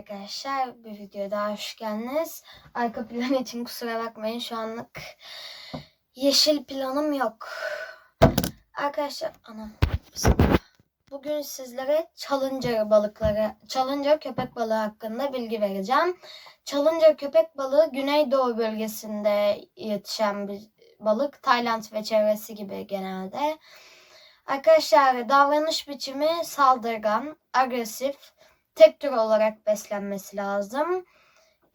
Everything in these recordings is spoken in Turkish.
arkadaşlar bir videoya daha hoş geldiniz. Arka plan için kusura bakmayın şu anlık yeşil planım yok. Arkadaşlar anam. Bugün sizlere Challenger balıkları, Challenger köpek balığı hakkında bilgi vereceğim. Challenger köpek balığı Güneydoğu bölgesinde yetişen bir balık. Tayland ve çevresi gibi genelde. Arkadaşlar davranış biçimi saldırgan, agresif, tek tür olarak beslenmesi lazım.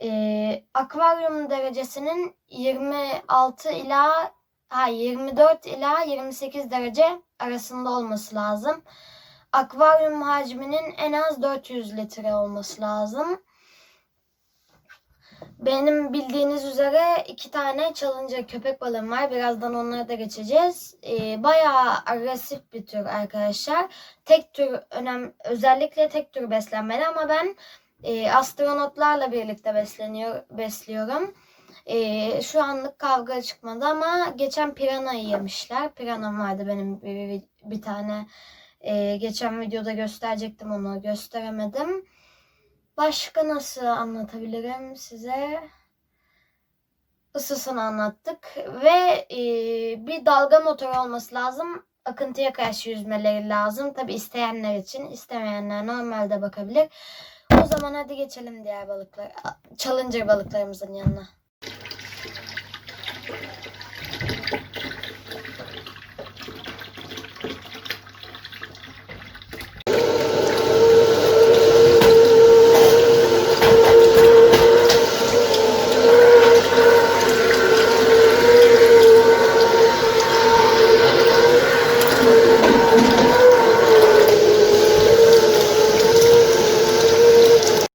Ee, akvaryum derecesinin 26 ila ha, 24 ila 28 derece arasında olması lazım. Akvaryum hacminin en az 400 litre olması lazım. Benim bildiğiniz üzere iki tane Challenger köpek balığım var. Birazdan onlara da geçeceğiz. Ee, bayağı agresif bir tür arkadaşlar. Tek tür önem özellikle tek tür beslenmeli ama ben e, astronotlarla birlikte besleniyor besliyorum. E, şu anlık kavga çıkmadı ama geçen piranayı yemişler. Piranam vardı benim bir, bir tane. E, geçen videoda gösterecektim onu gösteremedim. Başka nasıl anlatabilirim size? Isısını anlattık ve e, bir dalga motoru olması lazım. Akıntıya karşı yüzmeleri lazım. Tabi isteyenler için, istemeyenler normalde bakabilir. O zaman hadi geçelim diğer balıklar, Challenger balıklarımızın yanına.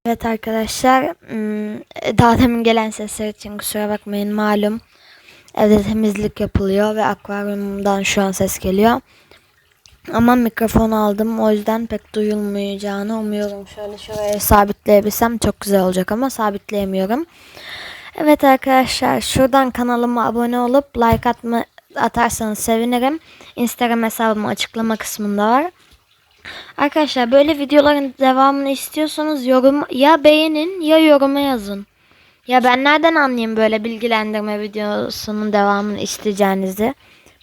Evet arkadaşlar, hmm, daha demin gelen sesler için kusura bakmayın malum. Evde temizlik yapılıyor ve akvaryumdan şu an ses geliyor. Ama mikrofon aldım o yüzden pek duyulmayacağını umuyorum. Şöyle şuraya sabitleyebilsem çok güzel olacak ama sabitleyemiyorum. Evet arkadaşlar şuradan kanalıma abone olup like atma, atarsanız sevinirim. Instagram hesabım açıklama kısmında var. Arkadaşlar böyle videoların devamını istiyorsanız yorum ya beğenin ya yoruma yazın. Ya ben nereden anlayayım böyle bilgilendirme videosunun devamını isteyeceğinizi?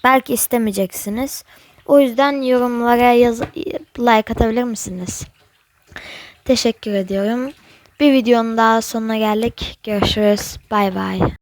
Belki istemeyeceksiniz. O yüzden yorumlara yaz like atabilir misiniz? Teşekkür ediyorum. Bir videonun daha sonuna geldik. Görüşürüz. Bay bay.